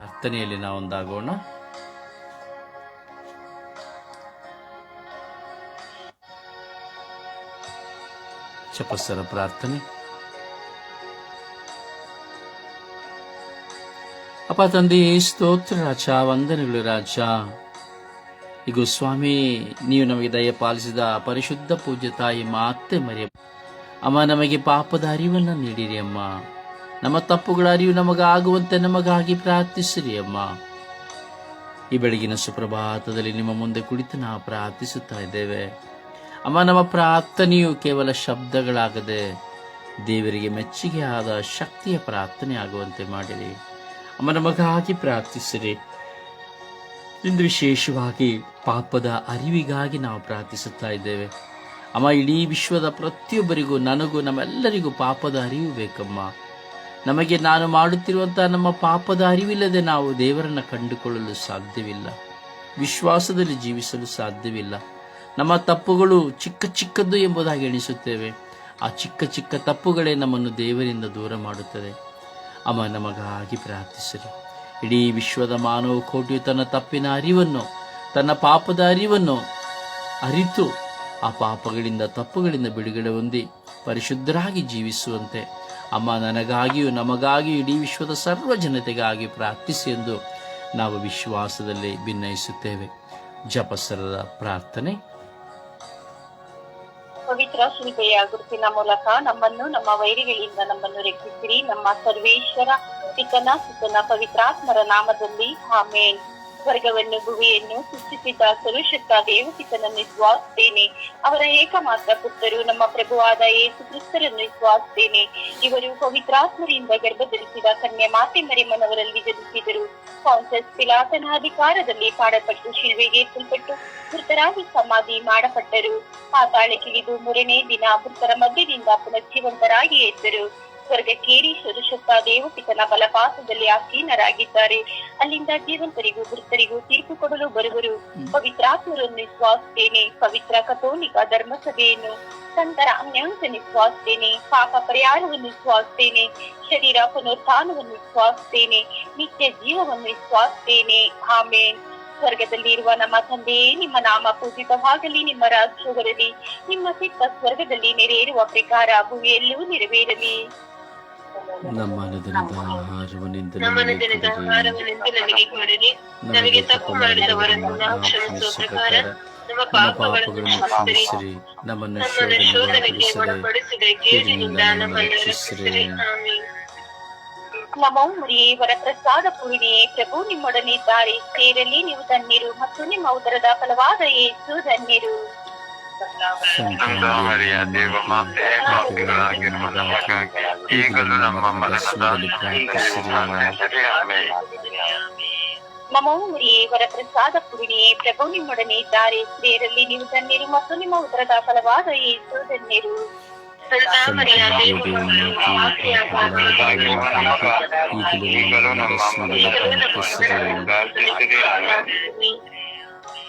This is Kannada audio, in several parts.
ಪ್ರಾರ್ಥನೆಯಲ್ಲಿ ನಾವೊಂದಾಗೋಣ ಚಪಸ್ಸರ ಪ್ರಾರ್ಥನೆ. ಅಪ್ಪ ತಂದೆ, ಸ್ತೋತ್ರ ರಾಜ, ವಂದನೆಗಳು ರಾಜ. ಇಗು ಸ್ವಾಮಿ, ನೀವು ನಮಗೆ ದಯ ಪಾಲಿಸಿದ ಪರಿಶುದ್ಧ ಪೂಜ್ಯ ತಾಯಿ ಮಾತೆ ಮರಿಯಮ್ಮ ಅಮ್ಮ, ನಮಗೆ ಪಾಪದ ಅರಿವನ್ನ ನೀಡಿರಿ ಅಮ್ಮ. ನಮ್ಮ ತಪ್ಪುಗಳ ಅರಿವು ನಮಗಾಗುವಂತೆ ನಮಗಾಗಿ ಪ್ರಾರ್ಥಿಸಿರಿ, ಅಮ್ಮ. ಈ ಬೆಳಗಿನ ಸುಪ್ರಭಾತದಲ್ಲಿ ನಿಮ್ಮ ಮುಂದೆ ಕುಳಿತು ನಾವು ಪ್ರಾರ್ಥಿಸುತ್ತಾ ಇದ್ದೇವೆ. ಅಮ್ಮ, ನಮ್ಮ ಪ್ರಾರ್ಥನೆಯು ಕೇವಲ ಶಬ್ದಗಳಾಗದೆ ದೇವರಿಗೆ ಮೆಚ್ಚುಗೆ ಆದ ಶಕ್ತಿಯ ಪ್ರಾರ್ಥನೆ ಆಗುವಂತೆ ಮಾಡಿರಿ. ಅಮ್ಮ, ನಮಗಾಗಿ ಪ್ರಾರ್ಥಿಸಿರಿ. ಇಂದು ವಿಶೇಷವಾಗಿ ಪಾಪದ ಅರಿವಿಗಾಗಿ ನಾವು ಪ್ರಾರ್ಥಿಸುತ್ತಾ ಇದ್ದೇವೆ. ಅಮ್ಮ, ಇಡೀ ವಿಶ್ವದ ಪ್ರತಿಯೊಬ್ಬರಿಗೂ, ನನಗೂ, ನಮ್ಮೆಲ್ಲರಿಗೂ ಪಾಪದ ಅರಿವು ಬೇಕಮ್ಮ. ನಮಗೆ ನಾನು ಮಾಡುತ್ತಿರುವಂತಹ ನಮ್ಮ ಪಾಪದ ಅರಿವಿಲ್ಲದೆ ನಾವು ದೇವರನ್ನು ಕಂಡುಕೊಳ್ಳಲು ಸಾಧ್ಯವಿಲ್ಲ. ವಿಶ್ವಾಸದಲ್ಲಿ ಜೀವಿಸಲು ಸಾಧ್ಯವಿಲ್ಲ. ನಮ್ಮ ತಪ್ಪುಗಳು ಚಿಕ್ಕ ಚಿಕ್ಕದ್ದು ಎಂಬುದಾಗಿ ಎಣಿಸುತ್ತೇವೆ. ಆ ಚಿಕ್ಕ ಚಿಕ್ಕ ತಪ್ಪುಗಳೇ ನಮ್ಮನ್ನು ದೇವರಿಂದ ದೂರ ಮಾಡುತ್ತದೆ. ಅಮ್ಮ, ನಮಗಾಗಿ ಪ್ರಾರ್ಥಿಸಿರಿ. ಇಡೀ ವಿಶ್ವದ ಮಾನವ ಕೋಟಿಯು ತನ್ನ ತಪ್ಪಿನ ಅರಿವನ್ನು, ತನ್ನ ಪಾಪದ ಅರಿವನ್ನು ಅರಿತು ಆ ಪಾಪಗಳಿಂದ ತಪ್ಪುಗಳಿಂದ ಬಿಡುಗಡೆ ಹೊಂದಿ ಪರಿಶುದ್ಧರಾಗಿ ಜೀವಿಸುವಂತೆ ಅಮ್ಮ ನನಗಾಗಿಯೂ ನಮಗಾಗಿಯೂ ಇಡೀ ವಿಶ್ವದ ಸರ್ವ ಜನತೆಗಾಗಿ ಪ್ರಾರ್ಥಿಸಿ ಎಂದು ನಾವು ವಿಶ್ವಾಸದಲ್ಲಿ ಭಿನ್ನಯಿಸುತ್ತೇವೆ ಜಪಸರದ ಪ್ರಾರ್ಥನೆ. ಪವಿತ್ರ ಶಿಲ್ಪೆಯ ಗುರುತಿನ ಮೂಲಕ ನಮ್ಮನ್ನು, ನಮ್ಮ ವೈರಿಗಳಿಂದ ನಮ್ಮನ್ನು ರಕ್ಷಿಸಿರಿ. ನಮ್ಮ ಸರ್ವೇಶ್ವರ ಪಿತನ ಸುತನ ಪವಿತ್ರಾತ್ಮರ ನಾಮದಲ್ಲಿ, ಆಮೇನ್. ಸ್ವರ್ಗವನ್ನು ಭುವಿಯನ್ನು ಸೃಷ್ಟಿಸಿದ ಸುರಕ್ಷಿತ ದೇವಸಿತನನ್ನು ವಿಶ್ವಾಸಿದ್ದೇನೆ ಅವರ ಏಕಮಾತ್ರ ಪುತ್ರರು ನಮ್ಮ ಪ್ರಭುವಾದ ಯೇಸು ಕ್ರಿಸ್ತರನ್ನು ಸ್ವಾಸ್ತೇನೆ ಇವರು ಪವಿತ್ರಾತ್ಮರಿಂದ ಗರ್ಭಧರಿಸಿದ ಕನ್ಯೆ ಮಾತೆ ಮರಿಮನವರಲ್ಲಿ ಜನಿಸಿದರು. ಕಾಂಗ್ರೆಸ್ ಪಿಲಾತನ ಅಧಿಕಾರದಲ್ಲಿ ಕಾಡಪಟ್ಟು ಶಿಲ್ವೆಗೆ ಏರ್ಪಲ್ಪಟ್ಟು ಮೃತರಾಗಿ ಸಮಾಧಿ ಮಾಡಪಟ್ಟರು ಪಾತಾಳಕ್ಕಿಳಿದು ಮೂರನೇ ದಿನ ಮೃತರ ಮಧ್ಯದಿಂದ ಪುನರ್ಜೀವಂತರಾಗಿ ಎದ್ದರು. ಸ್ವರ್ಗಕ್ಕೇರಿ ಸುರಶಕ್ತ ದೇವಪಿತನ ಬಲಪಾತದಲ್ಲಿ ಆಸೀನರಾಗಿದ್ದಾರೆ. ಅಲ್ಲಿಂದ ಜೀವಂತರಿಗೂ ಮೃತರಿಗೂ ತೀರ್ಪು ಕೊಡಲು ಬರುವರು. ಪವಿತ್ರಾತ್ಮರನ್ನು ಸ್ವಾಸ್ತೇನೆ ಪವಿತ್ರ ಕಥೋಲಿಕ ಧರ್ಮಸಭೆಯನ್ನು ಸಂತರ ಅನ್ಯಾಂಶ ಸ್ವಾಸ್ತೇನೆ ಪಾಪ ಪರಿಹಾರವನ್ನು ಸ್ವಾಸ್ತೇನೆ ಶರೀರ ಪುನರುತ್ಥಾನವನ್ನು ಸ್ವಾಸ್ತೇನೆ ನಿತ್ಯ ಜೀವವನ್ನು ಸ್ವಾಸ್ತೇನೆ ಆಮೇನ್. ಸ್ವರ್ಗದಲ್ಲಿರುವ ನಮ್ಮ ತಂದೆಯೇ ನಿಮ್ಮ ನಾಮ ಪೂಜಿತವಾಗಲಿ ನಿಮ್ಮ ರಾಜ್ಯ ಬರಲಿ ನಿಮ್ಮ ಸಿಕ್ಕ ಸ್ವರ್ಗದಲ್ಲಿ ನೆರೆಯಿರುವ ಪ್ರಕಾರ ಭೂಮಿಯಲ್ಲೂ ನೆರವೇರಲಿ. ನಮ್ಮ ಅನುದಿನದ ಆಹಾರವನ್ನಿಂದ ನಮ್ಮ ನಮಗೆ ಕೊಡಿರಿ. ನಮಗೆ ತಪ್ಪು ಮಾಡಿದವರನ್ನು ನಾವು ಕ್ಷಮಿಸುವ ಪ್ರಕಾರ ನಮ್ಮ ನಮ್ಮ ಪಾಪಗಳನ್ನು ಪಾಪಗಳನ್ನು ಕ್ಷಮಿಸಿರಿ. ಕ್ಷಮಿಸಿರಿ. ನಮ್ಮನ್ನು ನಮ್ಮನ್ನು ಶೋಧನೆಗೆ ಶೋಧನೆಗೆ ಒಳಪಡಿಸದೆ ಒಳಪಡಿಸದೆ ನಮ್ಮನ್ನು ರಕ್ಷಿಸಿರಿ. ನಮೋ ಮರಿಯೇ ವರಪ್ರಸಾದ ಪೂರ್ಣಿಯೇ ಪ್ರಭು ನಿಮ್ಮೊಡನೆ ಇದ್ದಾರೆ. ಸೇರಲಿ ನೀವು ಧನ್ಯರು ಮತ್ತು ನಿಮ್ಮ ಉದರದ ಫಲವಾದ ಏಸು ಧನ್ಯರು ಸಂತಾಮರಿಯ ದೇವ ಮಾತೆ ಪಾಪಿಗಳಾಗಿರುವ ನಮಗಾಗಿ ಈಗಲೂ ನಮ್ಮ ಮರಣದ ಸಮಯದಲ್ಲಿ ಆಮೆನ್. ನಮೋ ಮರಿಯೇ ವರಪ್ರಸಾದ ಪೂರ್ಣಿಯೇ ಪ್ರಭು ನಿಮ್ಮೊಡನೆ ಇದ್ದಾರೆ ಸೇರಲಿ ನೀವು ಧನ್ಯರು ಮತ್ತು ನಿಮ್ಮ ಉದರದ ಫಲವಾದ ಯೇಸು ಧನ್ಯರು ಸಂತ ಮರಿಯ ದೇವ ಮಾತೆ, ಪಾಪಿಗಳಾಗಿರುವ ನಮಗಾಗಿ ಈಗಲೂ ನಮ್ಮ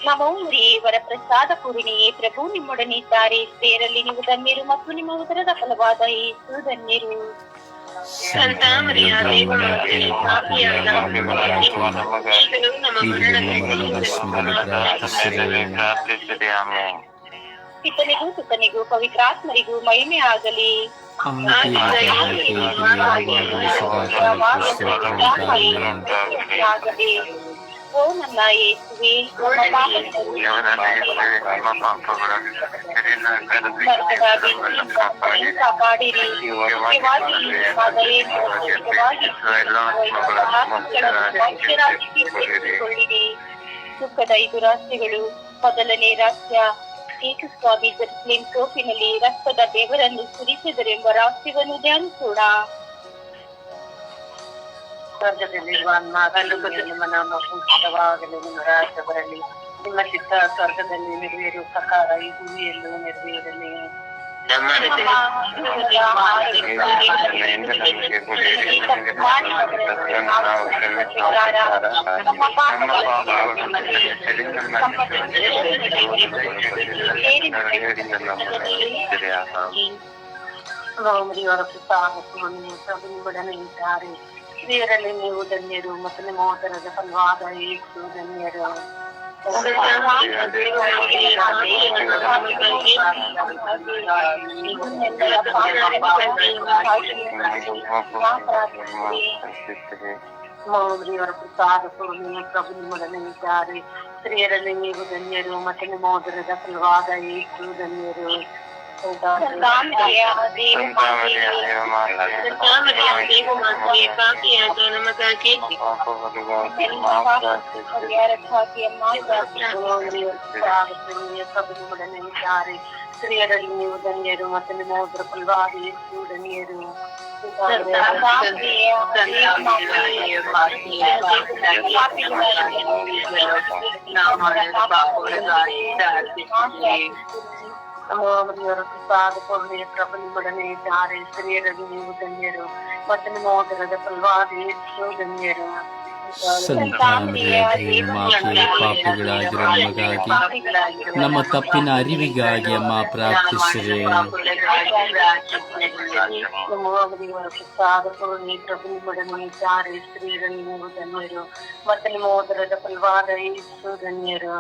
ನಮೋ ಮರಿಯೇ ವರಪ್ರಸಾದ ಪೂರ್ಣಿಯೇ ಪ್ರಭು ನಿಮ್ಮೊಡನೆ ಇದ್ದಾರೆ ಸೇರಲಿ ನೀವು ಧನ್ಯರು ಮತ್ತು ನಿಮ್ಮ ಉದರದ ಫಲವಾದ ಏಸು ಧನ್ಯರು. ಪಿತನಿಗೂ ಸುತನಿಗೂ ಪವಿತ್ರಾತ್ಮರಿಗೂ ಮಹಿಮೆ ಆಗಲಿ ಆಗಲಿ ದುಃಖದ ಐದು ರಾಷ್ಟ್ರಗಳು ಮೊದಲನೇ ರಾಷ್ಟ್ರ ಏಕಸ್ವಾಮಿ ಸ್ವಾಮಿ ಸೋಪಿನಲ್ಲಿ ರಕ್ತದ ದೇವರನ್ನು ಸುರಿಸಿದರೆಂಬ ರಾಷ್ಟ್ರವನ್ನು ಧ್ಯಾನಿಸೋಣ. ಸ್ವರ್ಗದಲ್ಲಿರುವ ನಮ್ಮ ತಂದೆ ನಿಮ್ಮ ನಾಮ ಪೂಜಿತವಾಗಲಿ ನಿಮ್ಮ ರಾಜ್ಯ ಬರಲಿ ನಿಮ್ಮ ಚಿತ್ತ ಸ್ವರ್ಗದಲ್ಲಿ ನೆರವೇರುವ ಪ್ರಕಾರ ಈ ಭೂಮಿಯಲ್ಲೂ ನೆರವೇರಲಿ ನಮ್ಮ ನಮ್ಮ ಅನುದಿನದ ಆಹಾರವನ್ನು ಇಂದು ನಮಗೆ ಕೊಡಿರಿ. ನಮಗೆ ಪಾಪಗಳನ್ನು ನಾವು ಕ್ಷಮಿಸುವ ಪ್ರಕಾರ ನಮ್ಮ ಪಾಪಗಳನ್ನು ಕ್ಷಮಿಸಿರಿ. ನಮ್ಮ ರಕ್ಷಿಸಿರಿ. ಆಮೆನ್. ಗೌಮರಿಯವರ ಪುತ್ರ ಮತ್ತು ಪ್ರಭು ನಿಮ್ಮೊಡನೆ ಇದ್ದಾರೆ ಸ್ತ್ರೀಯರಲ್ಲಿ ನೀವು ಧನ್ಯರು ಮತ್ತು ನಿಮ್ಮ ಉದರದ ಫಲವಾದ ಯೇಸು ಧನ್ಯರು ಮೌರ್ಯವರ ಪ್ರಸಾದ ಪೂರ್ಣಿಮೆ ಪ್ರಭು ನಿಮ್ಮೊಡನೆ ಇದ್ದಾರೆ ಸ್ತ್ರೀಯರಲ್ಲಿ ನೀವು ಧನ್ಯರು ಮತ್ತು ನಿಮ್ಮ ಉದರದ ಫಲವಾದ ಯೇಸು ಧನ್ಯರು സ്ത്രീയരടിഞ്ഞു ധന്യരും മറ്റൊരു മോദ്രപ്പുൽവാദിയേറ്റു ധന്യരും നാമ ಮತ್ತು ನಿಮ್ಮ ಉದರ ಫಲವಾದ ಯೇಸು ಧನ್ಯರು ನಮ್ಮವರ ಪ್ರಸಾದ ಪೂರ್ಣಿಯ ಪ್ರಭು ನಿಮ್ಮೊಡನೆ ಇದ್ದಾರೆ ಸ್ತ್ರೀಯರಲ್ಲಿ ನೀವು ಧನ್ಯರು ಮತ್ತು ನಿಮ್ಮ ಉದರದ ಫಲವಾದ ಯೇಸು ಧನ್ಯರು ಸಂತಾನದ ಮಾತೆ ಪಾಪಿಗಳಾಗಿರೋ ನಮಗಾಗಿ ನಮ್ಮ ತಪ್ಪಿನ ಅರಿವಿಗಾಗಿ ಅಮ್ಮ ಪ್ರಾರ್ಥಿಸಿರಿ ನಮ್ಮವರ ಪ್ರಸಾದ ಪೂರ್ಣಿಯ ಪ್ರಭು ನಿಮ್ಮೊಡನೆ ಇದ್ದಾರೆ ಸ್ತ್ರೀಯರಲ್ಲಿ ನೀವು ಧನ್ಯರು ಮತ್ತು ನಿಮ್ಮ ಉದರದ ಫಲವಾದ ಯೇಸು ಧನ್ಯರು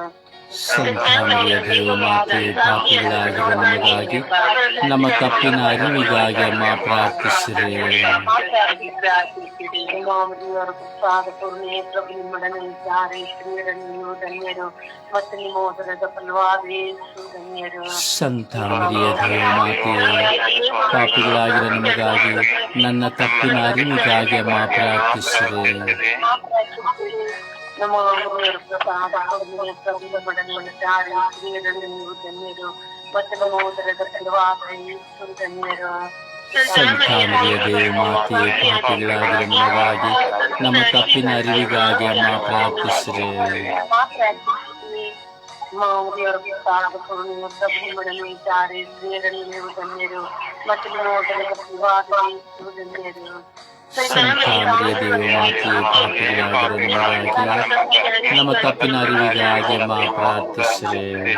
ಸಂತಾನದ ಮಾತೆ ಪಾಪಿಗಳಾಗಿರುವ ನಮಗಾಗಿ ನಮ್ಮ ತಪ್ಪಿನ ಅರಿವಿಗಾಗಿ ಅಮ್ಮ ಪ್ರಾರ್ಥಿಸಿರಿ ನಮ್ಮವರ ಪ್ರಸಾದ ಪೂರ್ಣಿಯ ಪ್ರಭು ನಿಮ್ಮೊಡನೆ ಇದ್ದಾರೆ ಸ್ತ್ರೀಯರಲ್ಲಿ ನೀವು ಧನ್ಯರು ಮತ್ತು ನಿಮ್ಮ ಉದರದ ಫಲವಾದ ಯೇಸು ಧನ್ಯರು ಸಂತಾನದ ಮಾತೆ ಪಾಪಿಗಳಾಗಿರೋ ನಮಗಾಗಿ ನನ್ನ ತಪ್ಪಿನ ಅರಿವಿಗಾಗಿ ಅಮ್ಮ ಪ್ರಾರ್ಥಿಸಿರಿ ನಮ್ಮ ಪ್ರಭು ನಿಮ್ಮೊಡನೆ ಇದ್ದಾರೆ ಸ್ತ್ರೀಯರಲ್ಲಿ ನೀವು ಧನ್ಯರು ಮತ್ತು ನಮ್ಮ ಉದರದ ಯೇಸು ಧನ್ಯರು ಸಂತಾನದ ಮಾತೆ ಪಾಪಿಗಳಾಗಿರೋ ನಮಗಾಗಿ ನಮ್ಮ ತಪ್ಪಿನ ಅರಿವಿಗಾಗಿ ಅಮ್ಮ ಪ್ರಾರ್ಥಿಸಿರಿ ಮಾವುದಿಯವರ ಪ್ರಸಾದ ಪೂರ್ಣಿಯ ಪ್ರಭು ನಿಮ್ಮೊಡನೆ ಇದ್ದಾರೆ ಸ್ತ್ರೀಯರಲ್ಲಿ ನೀವು ಧನ್ಯರು ಮತ್ತು ನಿಮ್ಮ ಧನ್ಯರು ಸಂತಾನದ ಮಾತೆ ಪಾಪಿಗಳಾಗಿರೋ ನಮಗಾಗಿ ನಮ್ಮ ತಪ್ಪಿನ ಅರಿವಿಗಾಗಿ ಅಮ್ಮ ಪ್ರಾರ್ಥಿಸಿರಿ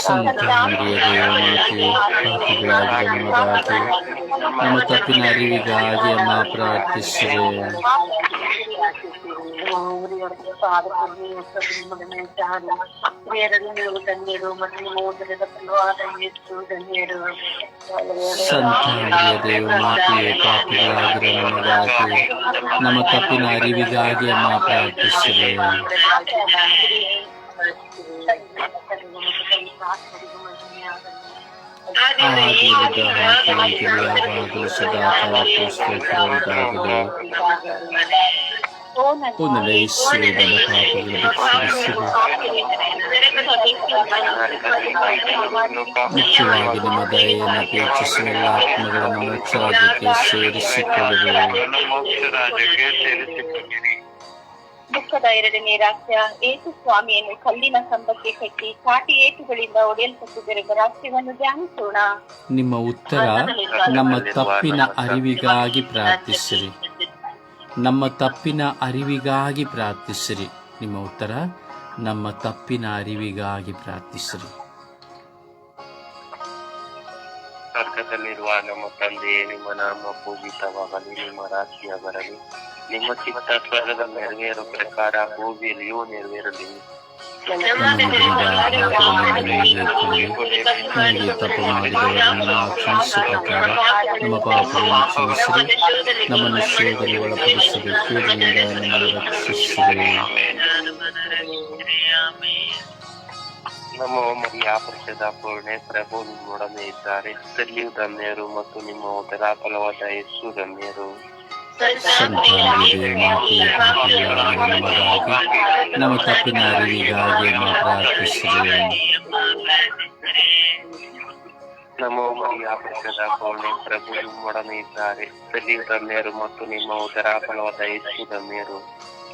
ಸಂತಾನದ ಮಾತೆ ಪಾಪಿಗಳಾಗಿರೋ ನಮಗಾಗಿ ನಮ್ಮ ತಪ್ಪಿನ ಅರಿವಿಗಾಗಿ ಅಮ್ಮ ಪ್ರಾರ್ಥಿಸಿರಿ ನೀವು ಧನ್ಯರು ಮತ್ತು ನಿಮ್ಮ ಉದರದ ಫಲವಾದ ಯೇಸು ಧನ್ಯರು ಸಂತಾನದ ಮಾತೆ ಪಾಪಿಗಳಾಗಿರೋ ನಮಗಾಗಿ ನಮ್ಮ ತಪ್ಪಿನ ಅರಿವಿಗಾಗಿ ಅಮ್ಮ ಪ್ರಾರ್ಥಿಸಿರಿ ಆಗಿರದ ಹಾಕಿದ ಯಾವಾಗಲೂ ಸದಾ ನಿಮ್ಮ ದಯೆಯನ್ನು ಅಪೇಕ್ಷಿಸುವ ಎಲ್ಲ ಆತ್ಮಗಳನ್ನು ಮೋಕ್ಷರಾಜ್ಯಕ್ಕೆ ಸೇರಿಸಿಕೊಳ್ಳುವುದು ದುಃಖದ ಎರಡನೇ ರಾಜ್ಯ ಏಸು ಸ್ವಾಮಿಯನ್ನು ಕಲ್ಲಿನ ಕಂಬಕ್ಕೆ ಕಟ್ಟಿ ಕಾಟಿ ಏಟುಗಳಿಂದ ಒಡೆಯಲ್ಪಟ್ಟಿದ್ದರಿಂದ ರಾಷ್ಟ್ರವನ್ನು ಧ್ಯಾನಿಸೋಣ. ನಿಮ್ಮ ಉತ್ತರ, ನಮ್ಮ ತಪ್ಪಿನ ಅರಿವಿಗಾಗಿ ಪ್ರಾರ್ಥಿಸಿರಿ. ನಮ್ಮ ತಪ್ಪಿನ ಅರಿವಿಗಾಗಿ ಪ್ರಾರ್ಥಿಸಿರಿ. ನಿಮ್ಮ ಉತ್ತರ, ನಮ್ಮ ತಪ್ಪಿನ ಅರಿವಿಗಾಗಿ ಪ್ರಾರ್ಥಿಸಿರಿ. ಸ್ವರ್ಗದಲ್ಲಿರುವ ನಮ್ಮ ತಂದೆಯೇ ನಿಮ್ಮ ನಾಮ ಪೂಜಿತವಾಗಲಿ, ನಿಮ್ಮ ರಾಜ್ಯ ಬರಲಿ ನಿಮ್ಮ ಚಿತ್ತ ಸ್ವರ್ಗದ ನೆರವೇರೋ ಪ್ರಕಾರ ಭೂಮಿಯಲ್ಲಿಯೂ ನೆರವೇರಲಿ. ನಮಗೆ ತಪ್ಪು ನಮ್ಮ ಪೂರ್ಣೆ ಪ್ರಭು ನಿಮ್ಮೊಡನೆ ಇದ್ದಾರೆ. ಸ್ತ್ರೀಯು ಮತ್ತು ನಿಮ್ಮ ಉದರ ಫಲವಾದ ಯೇಸು ಧನ್ಯರು. ನಮ್ಮ ತಪ್ಪಿನ ಅರಿವಿಗಾಗಿ ನಾವು ಪ್ರಾರ್ಥಿಸಿರಿ ನಮೋ ಮರಿಯ ಪರಿಷದ ಪೂರ್ಣೆ ಪ್ರಭು ನಿಮ್ಮೊಡನೆ ಇದ್ದಾರೆ ಮತ್ತು ನಿಮ್ಮ ಉದರ ಫಲವಾದ ಹೆಚ್ಚು ಧನ್ಯರು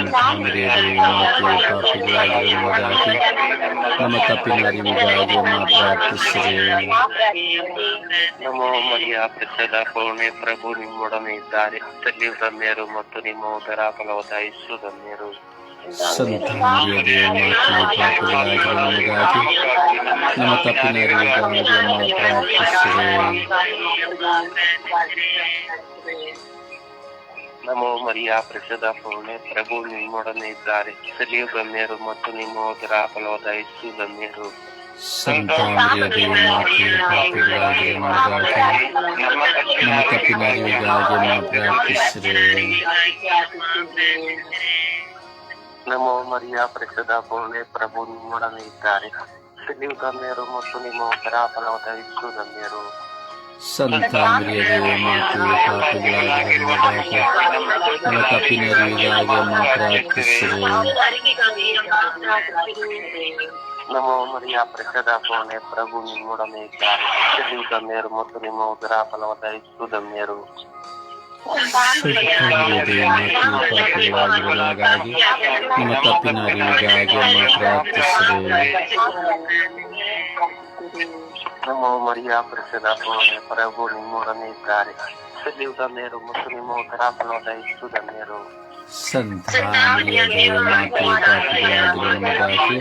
ದೇವಮಾತೆ ಪಾಪಿಗಳಾಗಿರುವ ನಮಗಾಗಿ ನಮ್ಮ ತಪ್ಪಿನ ಅರಿವಿಗಾಗಿ ಪ್ರಾರ್ಥಿಸಿರಿ ನಮೋ ಮರಿಯ ಪ್ರಸದ ಪೂರ್ಣೆ ಪ್ರಭು ನಿಮ್ಮೊಡನೆ ಇದ್ದಾರೆ. ಸ್ತ್ರೀಯು ಧನ್ಯರು ಮತ್ತು ನಿಮ್ಮ ಉದರ ಫಲವಾದ ಯೇಸು ಧನ್ಯರು. ನಮಗಾಗಿ ನಮ್ಮ ತಪ್ಪಿನ ಅರಿವಿಗಾಗಿ ಪ್ರಾರ್ಥಿಸಿರಿ ನಮೋ ಮರಿಯ ಪ್ರಸದ ಪೂರ್ಣೆ ಪ್ರಭು ನಿಮ್ಮೊಡನೆ ಇದ್ದಾರೆ ಸ್ತ್ರೀಯು ಧನ್ಯರು ಮತ್ತು ನಿಮ್ಮ ಉದರ ಫಲವಾದ ಯೇಸು ಧನ್ಯರು ಸಂತಾಮರಿಯ ದೇವಮಾತೆ ಪಾಪಿಗಳಾಗಿರುವ ನಮಗಾಗಿ ನಮ್ಮ ತಪ್ಪಿನ ಅರಿವಿಗಾಗಿ ಅಮ್ಮ ಪ್ರಾರ್ಥಿಸಿರಿ ನಮೋ ಮರಿಯ ಪ್ರಸದ ಪೂರ್ಣೆ ಪ್ರಭು ನಿಮ್ಮೊಡನೆ ಇದ್ದಾರೆ ಸ್ತ್ರೀಯು ಧನ್ಯರು ಮತ್ತು ನಿಮ್ಮ ಉದರ ಫಲವಾದ ಯೇಸು ಧನ್ಯರು ಸಂತಾಮರಿಯ ದೇವಮಾತೆ ಪಾಪಿಗಳಾಗಿರುವ ನಮಗಾಗಿ ನಮ್ಮ ತಪ್ಪಿನ ಅರಿವಿಗಾಗಿ ಅಮ್ಮ ಪ್ರಾರ್ಥಿಸಿರಿ ನಮೋ ಮರಿಯ ಪ್ರಸದ ಪೂರ್ಣೆ ಪ್ರಭು ನಿಮ್ಮೊಡನೆ ಇದ್ದಾರೆ ಸ್ತ್ರೀಯು ಧನ್ಯರು ಮತ್ತು ನಿಮ್ಮ ಉದರ ಫಲವಾದ ಯೇಸು ಧನ್ಯರು ಸಂತಾಮರಿಯ ದೇವಮಾತೆ ಪಾಪಿಗಳಾಗಿರುವ ನಮಗಾಗಿ ನಮ್ಮ ತಪ್ಪಿನ ಅರಿವಿಗಾಗಿ ಅಮ್ಮ ಪ್ರಾರ್ಥಿಸಿರಿ ನಮೋ ಮರಿಯ ಪ್ರಸದ ಪೂರ್ಣೆ ಪ್ರಭು ನಿಮ್ಮೊಡನೆ ಇದ್ದಾರೆ ಸ್ತ್ರೀಯು ಧನ್ಯರು ಮತ್ತು ನಿಮ್ಮ ಉದರ ಫಲವಾದ ಯೇಸು ಧನ್ಯರು ಸಂತಾಮರಿಯ ದೇವಮಾತೆ ಪಾಪಿಗಳಾಗಿರುವ ನಮಗಾಗಿ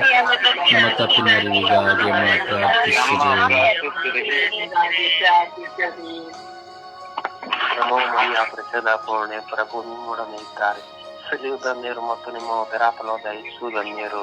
ನಮ್ಮ ತಪ್ಪಿನ ಅರಿವಿಗಾಗಿ ಅಮ್ಮ ಪ್ರಾರ್ಥಿಸಿರಿ ನಮೋ ಮರಿಯ ಪ್ರಸದ ಪೂರ್ಣೆ ಪ್ರಭು ನಿಮ್ಮೊಡನೆ ಇದ್ದಾರೆ ಸ್ತ್ರೀಯು ಧನ್ಯರು ಮತ್ತು ನಿಮ್ಮ ಉದರ ಫಲವಾದ ಯೇಸು ಧನ್ಯರು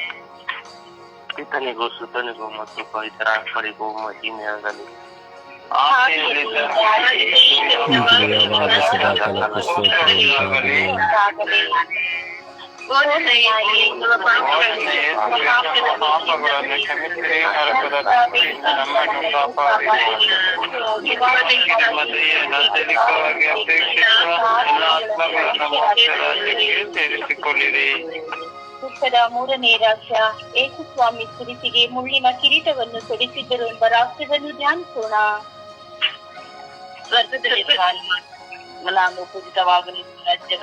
ನಮ್ಮ ತಪ್ಪಿನ ಅರಿವಿಗಾಗಿ ಅಮ್ಮ ಪ್ರಾರ್ಥಿಸಿರಿ ಪಿತನಿಗೂ ಸುತನಿಗೂ ಮತ್ತು ಪವಿತ್ರ ಆತ್ಮರಿಗೂ ಮಹಿಮೆಯಾಗಲಿ ಈಗಲೂ ಯಾವಾಗ ಸದಾಕಾಲಕ್ಕೂ ಸ್ತೋತ್ರ ದುಃಖದ ಮೂರನೇ ರಹಸ್ಯ ಏಕಸ್ವಾಮಿ ಸ್ವಾಮಿ ಕುರಿತಿಗೆ ಮುಳ್ಳಿನ ಕಿರೀಟವನ್ನು ತೊಡಿಸಿದ್ದರು ಎಂಬ ರಾಷ್ಟ್ರವನ್ನು ಧ್ಯಾನಿಸೋಣ. ನಾನು ಪೂಜಿತವಾಗಲಿ ರಾಜ್ಯ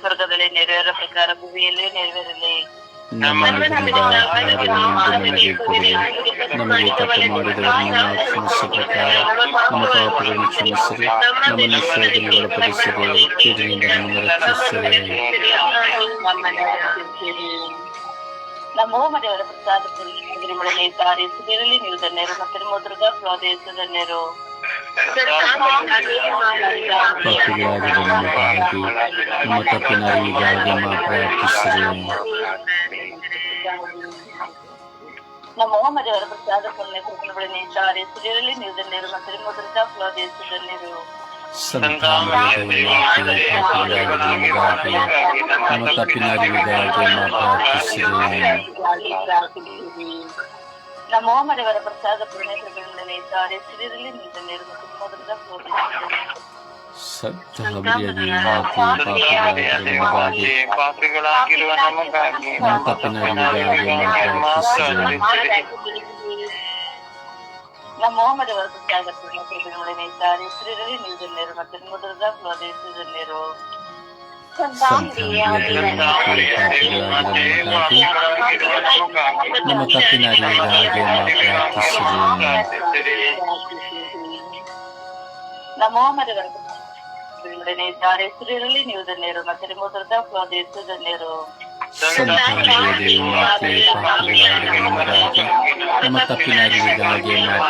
ಸ್ವರ್ಗದಲ್ಲಿ ನೆರವೇರ ಪ್ರಕಾರ ಭೂಮಿಯಲ್ಲಿ ನೆರವೇರಲಿ. ನಮ್ಮ ಅನುದಿನದ ಆಹಾರವನ್ನು ಇಂದು ನಮಗೆ ಕೊಡಿ ನಮಗೆ ತಪ್ಪು ಮಾಡಿದವರನ್ನು ನಾವು ಕ್ಷಮಿಸುವ ಪ್ರಕಾರ ನಮ್ಮ ಪಾಪಗಳನ್ನು ಕ್ಷಮಿಸಿರಿ ನಮ್ಮನ್ನು ಶೋಧನೆಗೆ ಒಳಪಡಿಸಿರಿ ಕೀಡಿನಿಂದ ನಮ್ಮನ್ನು ರಕ್ಷಿಸಿರಿ ನಮ್ಮನ್ನು ರಕ್ಷಿಸಿರಿ. ನಮೋ ಮರೆಯವರ ಪ್ರಸಾದ ಗಿರಿಮಳನೆ ಇದ್ದಾರೆ ಸುದಿರಲಿ ನೀವು ಧನ್ಯರು ಮತ್ತು ನಿಮ್ಮ ದುರ್ಗ ಸ್ವದೇಶ ಧನ್ಯರು ಪಾಪಿಗಳಾಗಿರುವ ನಮಗಾಗಿ ನಮ್ಮ ತಪ್ಪಿನ ಅರಿವಿಗಾಗಿ ಅಮ್ಮ ಪ್ರಾರ್ಥಿಸಿರಿ ನಮೋ ಮರೆಯವರ ಪ್ರಸಾದ ಪುಣ್ಯ ಕೃಪಣೆ ಇದ್ದಾರೆ ಸುದಿರಲಿ ನೀವು ಧನ್ಯರು ಮತ್ತು ನಿಮ್ಮ ದುರ್ಗ ಸ್ವದೇಶ ಧನ್ಯರು ಸಂತಾನದಲ್ಲಿ ಪಾಪಿಗಳಾಗಿರುವ ನಮಗಾಗಿ ನಮ್ಮ ತಪ್ಪಿನ ಅರಿವಿಗಾಗಿ ಅಮ್ಮ ಪ್ರಾರ್ಥಿಸಿರಿ ನಮೋ ಮರೆಯವರ ಪ್ರಸಾದ ಪುಣ್ಯ ಕೃಪಣೆ ಇದ್ದಾರೆ ಸುದಿರಲಿ ನೀವು ಧನ್ಯರು ಮತ್ತು ನಿಮ್ಮ ದುರ್ಗ ಸ್ವದೇಶ ಸಂತಾನದಲ್ಲಿ ಪಾಪಿಗಳಾಗಿರುವ ನಮಗಾಗಿ ಪಾಪಿಗಳಾಗಿರುವ ನಮಗಾಗಿ ನಮ್ಮ ತಪ್ಪಿನ ಅರಿವಿಗಾಗಿ ಅಮ್ಮ ಪ್ರಾರ್ಥಿಸಿರಿ ನಮೋ ಮರೆಯವರ ಪ್ರಸಾದ ಪುಣ್ಯ ಕೃಪಣೆ ಇದ್ದಾರೆ ಸುದಿರಲಿ ನೀವು ಧನ್ಯರು ಮತ್ತು ನಿಮ್ಮ ದುರ್ಗ ಸ್ವದೇಶ ಧನ್ಯರು ಸಂತಾನದಲ್ಲಿ ಪಾಪಿಗಳಾಗಿರುವ ನಮಗಾಗಿ ನಮ್ಮ ತಪ್ಪಿನ ಅರಿವಿಗಾಗಿ ಅಮ್ಮ ಪ್ರಾರ್ಥಿಸಿರಿ ನಮೋ ಮರೆಯವರ ಬಿಡುಗಡೆ ಇದ್ದಾರೆ ಹೆಸರಿರಲಿ ನೀವು ಧನ್ಯರು ಮತ್ತೆ ನಿಮ್ಮ ದುರ್ಗ ಸ್ವದೇಶ ಧನ್ಯರು ಸಂತಾನದಲ್ಲಿ ಮಾತೆ ಪಾಪಿಗಳಾಗಿರುವ ನಮಗಾಗಿ ನಮ್ಮ ತಪ್ಪಿನ ಅರಿವಿಗಾಗಿ ಅಮ್ಮ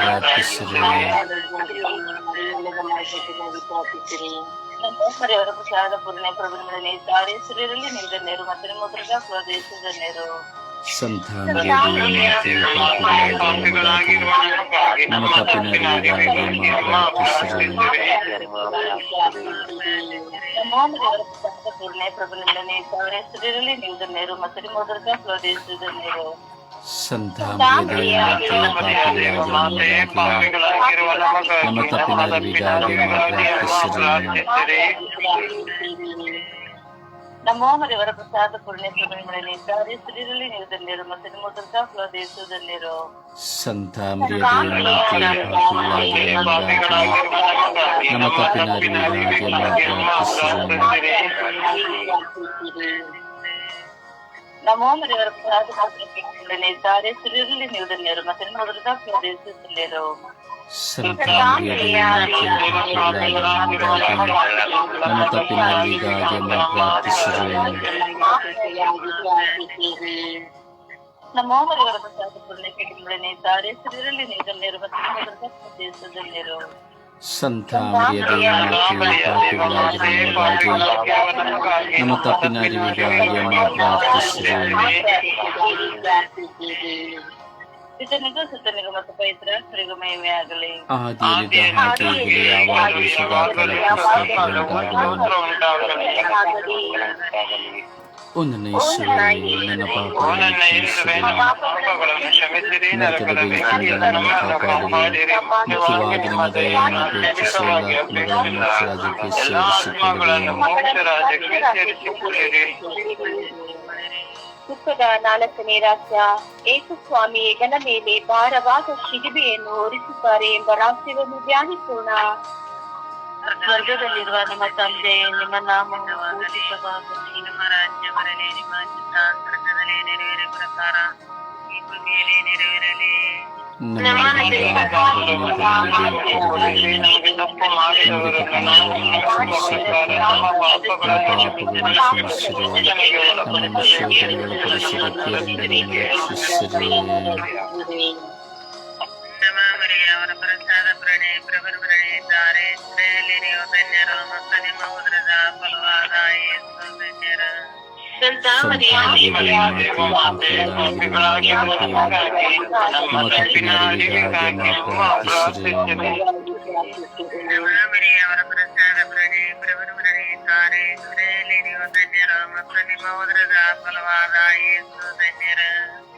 ಪ್ರಾರ್ಥಿಸಿರಿ ನಮೋ ಮರೆಯವರ ಪ್ರಸಾದ ಪೂರ್ಣ ಪ್ರಭುಗಳೇ ಇದ್ದಾರೆ ಹೆಸರಿರಲಿ ನೀವು ಧನ್ಯರು ಮತ್ತೆ ನಿಮ್ಮ ಪಾಪಿಗಳಾಗಿರುವ ನಮಗಾಗಿ ನಮ್ಮ ತಪ್ಪಿನ ಪೂರ್ಣೆ ಪ್ರಭುನಿಂದನೇ ಸಾವಿರ ಹೆಸರಿರಲಿ ನೀವು ಧನ್ಯರು ಮತ್ತು ಮೊದಲ ಸ್ವದೇಶ ಧನ್ಯರು ಸಂತ ಮರಿಯ ದಯೆಯ ಪಾಪಿಗಳಾಗಿರುವ ನಮಗಾಗಿ ನಮ್ಮ ತಪ್ಪಿನ ಅರಿವಿಗಾಗಿ ಪ್ರಾರ್ಥಿಸಿರಿ ನಮೋ ಮರಿಯವರ ಪ್ರಸಾದ ಪೂರ್ಣೆ ಪ್ರಭುನಿಂದನೇ ಸಾವಿರ ಹೆಸರಿರಲಿ ನೀವು ಧನ್ಯರು ಮತ್ತು ಮೊದಲ ಸ್ವದೇಶ ಧನ್ಯರು ಸಂತ ಮರಿಯ ದಯೆಯ ಪಾಪಿಗಳಾಗಿರುವ ನಮ್ಮ ತಪ್ಪಿನ ಅರಿವಿಗಾಗಿ ಪ್ರಾರ್ಥಿಸಿರಿ ನಮೋ ಮರಿಯವರ ಪ್ರಸಾದ ಪೂರ್ಣೆ ಸಾವಿರ ಹೆಸರಿರಲಿ ನೀವು ಧನ್ಯರು ಮತ್ತು ಮೊದಲ ಸ್ವದೇಶ ಧನ್ಯರು ಸಂತ ಮರಿಯ ದಯೆಯ ಪಾಪಿಗಳಾಗಿರುವ ನಮ್ಮ ತಪ್ಪಿನ ಅರಿವಿಗಾಗಿ ಪ್ರಾರ್ಥಿಸಿರಿ ನಮೋ ಮರಿಯವರ ಪ್ರಸಾದ ಪೂರ್ಣೆ ಪ್ರಭುನಿಂದನೇ ಸಾವಿರ ಹೆಸರಿರಲಿ ನೀವು ಧನ್ಯರು ಮತ್ತು ಮೊದಲ ಸ್ವದೇಶ ಧನ್ಯರು ಸಂತ ಮರಿಯ ದಯೆಯ ಪಾಪಿಗಳಾಗಿರುವ ನಮಗಾಗಿ ನಮ್ಮ ತಪ್ಪಿನ ಅರಿವಿಗಾಗಿ ಪ್ರಾರ್ಥಿಸಿರಿ ಇತನಿಗೂ ಸುತ್ತನಿಗೂ ಮತ್ತು ಪವಿತ್ರ ಕರಿಗೂ ಮಹಿಮೆ ಆಗಲಿ ಆದಿಯಲ್ಲಿದ್ದ ಹಾಗೆ ಈಗಲೂ ಯಾವಾಗಲೂ ಸದಾಕಾಲ ಕ್ರಿಸ್ತೋತ್ತರವುಂಟಾಗಲಿ. ಓ ನನ್ನ ಯೇಸುವೇ, ನನ್ನ ಪಾಪಗಳನ್ನು ಕ್ಷಮಿಸಿರಿ. ನರಕದ ಬೆಂಕಿಯಿಂದ ನನ್ನನ್ನು ಕಾಪಾಡಿರಿ. ಮುಖ್ಯವಾಗಿ ನಿಮ್ಮ ದಯೆಯನ್ನು ಪ್ರೀತಿಸುವ ಎಲ್ಲ ಆತ್ಮಗಳನ್ನು ಸೇರಿಸಿಕೊಳ್ಳಿರಿ. ದುಃಖದ ನಾಲ್ಕನೇ ರಾಜ್ಯ ಏಸು ಸ್ವಾಮಿ ಹೆಗಲ ಮೇಲೆ ಭಾರವಾದ ಶಿಗಿಬೆಯನ್ನು ಹೊರಿಸುತ್ತಾರೆ ಎಂಬ ರಾಜ್ಯವನ್ನು ಧ್ಯಾನಿಸೋಣ ಸ್ವರ್ಗದಲ್ಲಿರುವ ನಿಮ್ಮ ತಂದೆ ನಿಮ್ಮ ನಾಮವನ್ನು ಪೂಜಿತವಾಗಲಿ ನಿಮ್ಮ ರಾಜ್ಯ ಬರಲಿ ನಿಮ್ಮ ಚಿತ್ತಾಂತರದಲ್ಲಿ ನೆರವೇರ ಪ್ರಕಾರ ಈ ಭೂಮಿಯಲ್ಲಿ ನೆರವೇರಲಿ ನಮ್ಮ ನಮಗೆ ತಪ್ಪು ಮಾಡಿದವರನ್ನು ನಾವು ಕ್ಷಮಿಸುವ ಪ್ರಕಾರ ನಮ್ಮ ಪಾಪಗಳನ್ನು ಕ್ಷಮಿಸಿರಿ. ನಮ್ಮನ್ನು ಶೋಧನೆಗಳ ಪರಿಸರಕ್ಕೆ ರಕ್ಷಿಸಿರಿ ನಮ್ಮ ಮರಿಗೆ ಅವರ ಪ್ರಸಾದ ಪ್ರಣೆ ಪ್ರಭು ಪ್ರಣಯಿದ್ದಾರೆ ಸ್ತ್ರೀಯಲ್ಲಿ ನೀವು ಧನ್ಯರು ಮತ್ತು ನಿಮ್ಮ ಉದರದ ಫಲವಾದ ಯೇಸು ಧನ್ಯರು ನಮ್ಮ ತಪ್ಪಿನ ಅರಿವಿಗಾಗಿ ಪ್ರಾರ್ಥಿಸಿರಿ ನಮ್ಮ ಮರಿಗೆ ಅವರ ಪ್ರಸಾದ ಪ್ರಣೆ ಪ್ರಭು ಪ್ರಣಯಿದ್ದಾರೆ ಸ್ತ್ರೀಯಲ್ಲಿ ನೀವು ಧನ್ಯರು ಮತ್ತು ನಿಮ್ಮ ಉದರದ ಫಲವಾದ ಯೇಸು ಧನ್ಯರು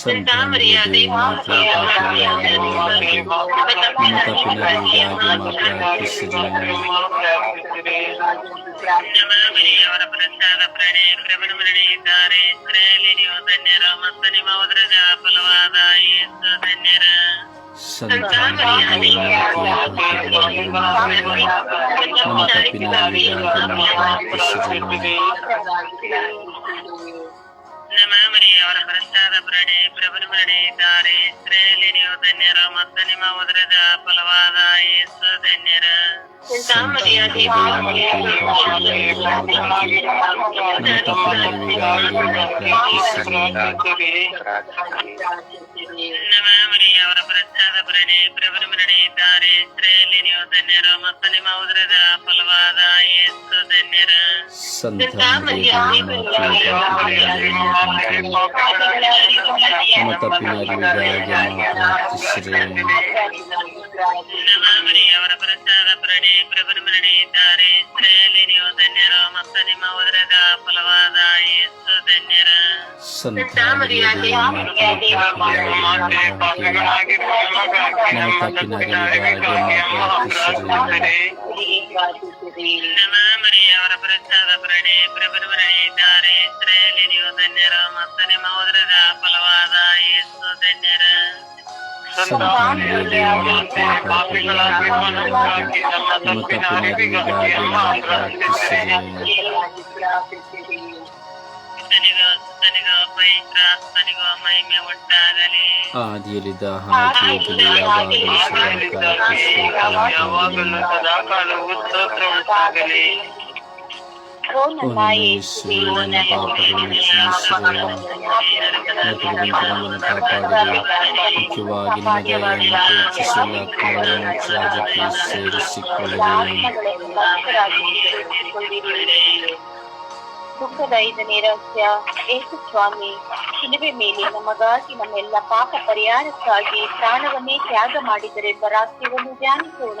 संतामरियादे माता पापियादे माता पिनारियादे माता पिसरियादे നമാമരിയവര പ്രസാദ പ്രണയ പ്രമണ പ്രണയിതാരേ ത്രേലിനിയോ ധന്യരോ മസ്തനി മൗദ്രജ ഫലവാദായി ധന്യര संतामरियादे माता पिनारियादे माता पिसरियादे ಅರಿವಿಗಾಗಿ ಅವರ ಪ್ರಣೆ ಪ್ರಭು ಪ್ರಣಯಿದ್ದಾರೆ ಸ್ತ್ರೀಯಲ್ಲಿ ನೀವು ಧನ್ಯರು ಮತ್ತು ನಿಮ್ಮ ಉದರದ ಫಲವಾದ ಯೇಸು ಧನ್ಯರು. ನಮ್ಮ ತಪ್ಪಿನ ಅರಿವಿಗಾಗಿ ಪ್ರಾರ್ಥಿಸಿರಿ ನಮ್ಮ ಮರಿಯವರ ಪ್ರಸಾದ ಪ್ರಣೆ ಪ್ರಭು ಪ್ರಣಯಿದ್ದಾರೆ ಸ್ತ್ರೀಯಲ್ಲಿ ನೀವು ಧನ್ಯರು ಮತ್ತು ನಿಮ್ಮ ಉದರದ ಫಲವಾದ ಯೇಸು ಧನ್ಯರು ಸಂತ ನಮ್ಮ ತಪ್ಪಿನ ಅರಿವಿಗಾಗಿ ಪ್ರಾರ್ಥಿಸಿರಿ ನಮ್ಮ ಮರಿಯವರ ಪ್ರಸಾದ ಪ್ರಣೆ ಪ್ರಭು ಪ್ರಣಯಿದ್ದಾರೆ ಸ್ತ್ರೀಯಲ್ಲಿ ನೀವು ಧನ್ಯರು ಮತ್ತು ನಿಮ್ಮ ಉದರದ ಫಲವಾದ ಯೇಸು ಧನ್ಯರು ಸಂತ ಮರಿಯದೇ ಮಾತೆ ಪಾಪಿಗಳಾಗಿ ನಮಗಾಗಿ ನಮ್ಮ ನಮ್ಮ ತಪ್ಪಿನ ದುಃಖಗಳಿಗಾಗಿ ಮರಿಯವರ ಪ್ರಸಾದ ಪ್ರಣೆ ಪ್ರಭುವರಣಿದ್ದಾರೆ ಇಸ್ರೇಲಿ ನೀವು ಧನ್ಯರು ಮತ್ತು ನಿಮ್ಮ ಉದರದ ಫಲವಾದ ಯೇಸು ಧನ್ಯರು ಸಂತ ಮರಿಯದೇ ಮಾತೆ ಪಾಪಿಗಳಾಗಿ ನಮಗಾಗಿ ನಮ್ಮ ನಮ್ಮ ತಪ್ಪಿನ ತಪ್ಪಿನ ಅರಿವಿಗಾಗಿ ಅರಿವಿಗಾಗಿ ಅಮ್ಮ ನಾವು ಪ್ರಾರ್ಥಿಸಿರಿ ಪ್ರಾರ್ಥಿಸಿರಿ ಸುತನಿಗೋ ಸುತನಿಗೋ ಪವಿತ್ರಾತ್ಮನಿಗೋ ಮಹಿಮೆ ಉಂಟಾಗಲಿ ಆದಿಯಲ್ಲಿದ್ದ ಹಾಗೆ ಯಾವಾಗಲೂ ಸದಾಕಾಲವು ಸ್ತೋತ್ರ ಉಂಟಾಗಲಿ ಮತ್ತು ನಮ್ಮನ್ನು ಕಾಪಾಡಿರಿ ಮುಖ್ಯವಾಗಿ ದುಃಖದ ಐದನೇ ರಹಸ್ಯ ಏಸು ಸ್ವಾಮಿ ಶಿಲುಬೆ ಮೇಲೆ ನಮಗಾಗಿ ನಮ್ಮೆಲ್ಲ ಪಾಪ ಪರಿಹಾರಕ್ಕಾಗಿ ಪ್ರಾಣವನ್ನೇ ತ್ಯಾಗ ಮಾಡಿದರೆಂಬ ರಹಸ್ಯವನ್ನು ಧ್ಯಾನಿಸೋಣ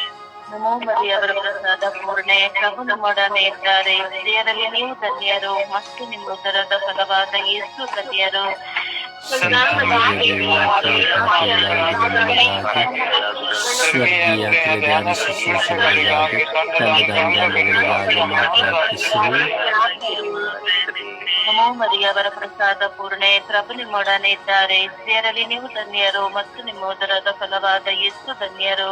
ನಮೋ ಮರಿಯವರ ಪ್ರಸಾದ ಪೂರ್ಣೆ ಪ್ರಭು ನಮ್ಮೊಡನೆ ಇದ್ದಾರೆ. ಸ್ತ್ರೀಯರಲ್ಲಿ ನೀವು ಧನ್ಯರು ಮತ್ತು ನಿಮ್ಮ ಉದರದ ಫಲವಾದ ಯೇಸು ಧನ್ಯರು ಸ್ವರ್ಗೀಯ ಮರಿಯವರ ಪ್ರಸಾದ ಪೂರ್ಣೆ ಪ್ರಭು ನಿಮ್ಮೊಡನೆ ಇದ್ದಾರೆ. ಸ್ತ್ರೀಯರಲ್ಲಿ ನೀವು ಧನ್ಯರು ಮತ್ತು ನಿಮ್ಮ ಉದರದ ಫಲವಾದ ಯೇಸು ಧನ್ಯರು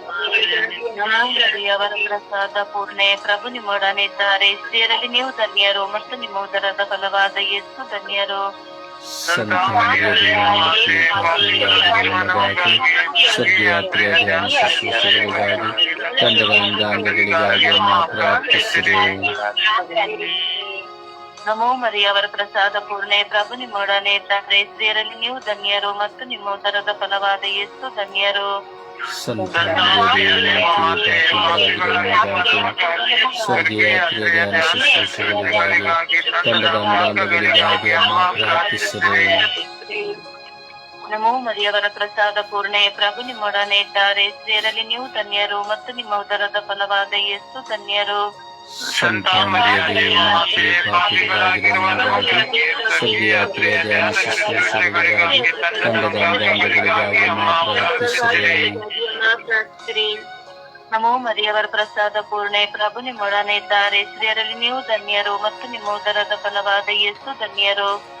ಮರಿಯವರ ಪ್ರಸಾದ ಪೂರ್ಣೆ, ಪ್ರಭು ನಿಮ್ಮೊಡನಿದ್ದಾರೆ. ಸ್ತ್ರೀಯರಲ್ಲಿ ನೀವು ಧನ್ಯರು, ಮತ್ತು ನಿಮ್ಮ ಉದರದ ಫಲವಾದ ಎಷ್ಟು ಧನ್ಯರು. ಅಂಗಾಂಗಗಳಿಗಾಗಿ ಮಾತ್ರ ಅರ್ಪಿಸಿರಿ ನಮೋ ಮರಿಯವರ ಪ್ರಸಾದ ಪೂರ್ಣೆ, ಪ್ರಭು ನಿಮ್ಮೊಡನೆ ಇದ್ದಾರೆ ಸ್ತ್ರೀಯರಲ್ಲಿ ನೀವು ಧನ್ಯರು, ಮತ್ತು ನಿಮ್ಮ ಉದರದ ಫಲವಾದ ಎಷ್ಟು ಧನ್ಯರು. ನಮೋ ಮರಿಯವರ ಪ್ರಸಾದ ಪೂರ್ಣೆ. ಪ್ರಭು ನಿಮ್ಮೊಡನೆ ಇದ್ದಾರೆ. ಸ್ತ್ರೀಯರಲ್ಲಿ ನೀವು ಧನ್ಯರು ಮತ್ತು ನಿಮ್ಮ ಉದರದ ಫಲವಾದ ಎಷ್ಟು ಧನ್ಯರು. ಸಂತಾನಗಳಿಗೆ ದೇವಮಾತೆ ನಮೋ ಮರಿಯವರ ಪ್ರಸಾದ ಪೂರ್ಣೆ. ಪ್ರಭು ನಿಮ್ಮೊಡನೆ ಇದ್ದಾರೆ. ಸ್ತ್ರೀಯರಲ್ಲಿ ನೀವು ಧನ್ಯರು ಮತ್ತು ನಿಮ್ಮ ಉದರದ ಫಲವಾದ ಯೇಸು ಧನ್ಯರು.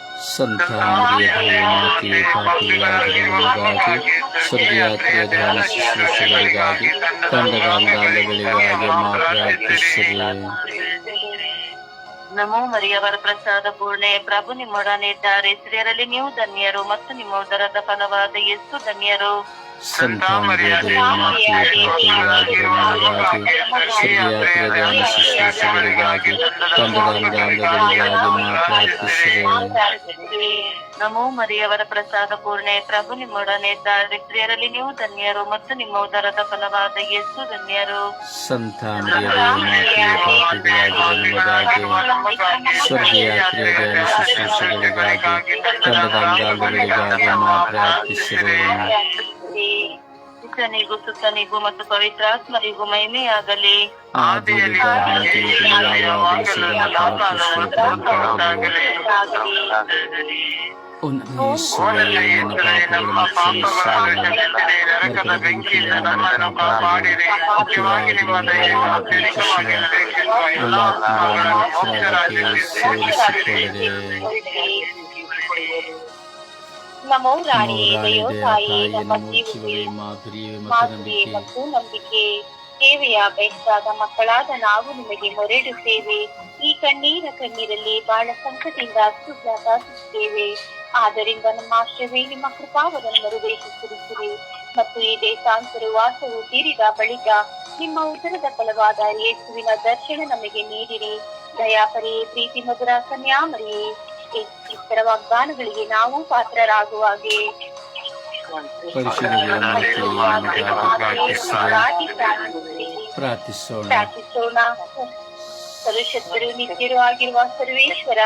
ಸಂತಾನಗಳಿಗೆ ಮಾತೆ ಪಾಪಿಗಳಾಗಿರುವ ನಮಗಾಗಿ ಸ್ವರ್ಗೀಯ ಕ್ರಿಯಾನ ಶುಶ್ರೂಷೆಗಳಿಗಾಗಿ ತಂಡದ ಅರ್ಪಿಸಿರಿ. ನಮೋ ಮರಿಯವರ ಪ್ರಸಾದ ಪೂರ್ಣೆ. ಪ್ರಭು ನಿಮ್ಮೊಡನೆ ಇದ್ದಾರೆ. ಸ್ತ್ರೀಯರಲ್ಲಿ ನೀವು ಧನ್ಯರು ಮತ್ತು ನಿಮ್ಮ ಉದರದ ಫಲವಾದ ಎಷ್ಟು ಧನ್ಯರು. ಶುಶ್ರೂಷೆಗಳಿಗಾಗಿ ನಮೋ ಮರಿಯವರ ಪ್ರಸಾದ ಪೂರ್ಣೆ ಪ್ರಭು ನಿಮ್ಮೊಡನೆ ಇದ್ದಾರೆ ಸ್ತ್ರೀಯರಲ್ಲಿ ನೀವು ಧನ್ಯರು ಮತ್ತು ನಿಮ್ಮ ಉದರದ ಫಲವಾದ ಯೇಸು ಧನ್ಯರು. ಸಂತ ಮಾತೆ ಪಾಪಿಗಳಾಗಿರುವ ನಮಗಾಗಿ ಸ್ವರ್ಗೀಯ ಕ್ರಿಯಾನ ಶುಶ್ರೂಷೆಗಳಿಗಾಗಿ ತಂಡದ ಅಂಗಾಂಗಗಳಿಗಾಗಿ ಮಾತ್ರ ಅರ್ಪಿಸಿರಿ ಸುತನಿಗೂ ಸುತನಿಗೂ ಮತ್ತು ಪವಿತ್ರಾತ್ಮರಿಗೂ ಮಹಿಮೆಯಾಗಲಿ ಆದಿಯಲ್ಲಿ ಯಾವಾಗಲೂ ಸದಾ ಕಾಲಕ್ಕೂ ಸ್ತೋತ್ರ ಉಂಟಾಗಲಿ. ಓ ನನ್ನ ಯೇಸುವೇ, ನನ್ನ ಪಾಪಗಳನ್ನು ಕ್ಷಮಿಸಿರಿ. ನರಕದ ಬೆಂಕಿಯಿಂದ ನನ್ನನ್ನು ಕಾಪಾಡಿರಿ. ಮುಖ್ಯವಾಗಿ ನಿಮ್ಮ ದಯೆಯನ್ನು ಅತ್ಯಧಿಕವಾಗಿ ಅಪೇಕ್ಷಿಸುವ ಎಲ್ಲ ಆತ್ಮಗಳನ್ನು ಮೋಕ್ಷರಾಜ್ಯಕ್ಕೆ ಸೇರಿಸಿಕೊಳ್ಳಿರಿ. ತಾಯಿ ದಯಾ ನಮ್ಮ ಜೀವವೇ ಮತ್ತು ನಂಬಿಕೆ ಸೇವೆಯ ಬಯಸಿದಾಗ ಮಕ್ಕಳಾದ ನಾವು ನಿಮಗೆ ಮೊರೆಡುತ್ತೇವೆ ಈ ಕಣ್ಣೀರ ಕಣ್ಣೀರಲ್ಲಿ ಬಹಳ ಸಂಕಟದಿಂದ ಸುತ್ತಾಸುತ್ತೇವೆ ಆದ್ದರಿಂದ ನಮ್ಮ ಆಶ್ರಯವೇ ನಿಮ್ಮ ಕೃಪಾವರನ್ನು ಮರುವೇಶಿಸಿರುತ್ತಿರಿ ಮತ್ತು ಈ ದೇಶಾಂತರ ವಾಸವು ತೀರಿದ ಬಳಿಕ ನಿಮ್ಮ ಉತ್ತರದ ಫಲವಾದ ಯೇಸುವಿನ ದರ್ಶನ ನಮಗೆ ನೀಡಿರಿ. ದಯಾಪರಿ ಪ್ರೀತಿ ಮಧುರ ಕನ್ಯಾಮರಿಯೇ. ಇತರ ವಾಗ್ದಾನಗಳಿಗೆ ನಾವು ಪಾತ್ರರಾಗುವಾಗೆ. ಪ್ರಾರ್ಥಿಸೋಣ. ಸರ್ವಶತ್ರು ನಿತ್ಯರು ಆಗಿರುವ ಸರ್ವೇಶ್ವರ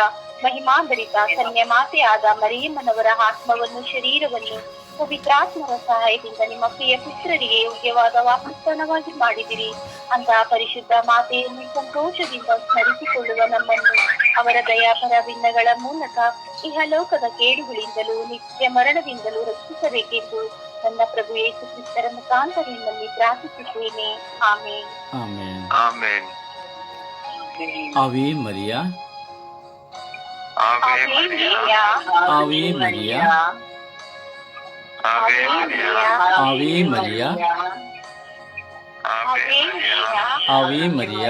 ಮಹಿಮಾಂಬರಿತ ಸನ್ಯ ಮಾತೆಯಾದ ಮರಿಯಮ್ಮನವರ ಆತ್ಮವನ್ನು ಶರೀರವನ್ನು ಪವಿತ್ರಾತ್ಮರ ಸಹಾಯದಿಂದ ನಿಮ್ಮ ಪ್ರಿಯ ಪುತ್ರರಿಗೆ ಯೋಗ್ಯವಾದ ವಾಸಸ್ಥಾನವಾಗಿ ಮಾಡಿದಿರಿ. ಅಂತಹ ಪರಿಶುದ್ಧ ಮಾತೆಯನ್ನು ಸಂತೋಷದಿಂದ ಸ್ಮರಿಸಿಕೊಳ್ಳುವ ನಮ್ಮನ್ನು ಅವರ ದಯಾಪರ ಬಿನ್ನಗಳ ಮೂಲಕ ಇಹಲೋಕದ ಕೇಡುಗಳಿಂದಲೂ ನಿತ್ಯ ಮರಣದಿಂದಲೂ ರಕ್ಷಿಸಬೇಕೆಂದು ನನ್ನ ಪ್ರಭು ಯೇಸು ಕ್ರಿಸ್ತರ ಮುಖಾಂತರ ನಿಮ್ಮಲ್ಲಿ ಪ್ರಾರ್ಥಿಸುತ್ತೇನೆ ಆಮೇನ್. ಆಮೇನ್. ಆಮೇನ್. Ave Maria? ಆವೆ ಆಮೇಲೆ Maria? Ave Maria? Ave Maria?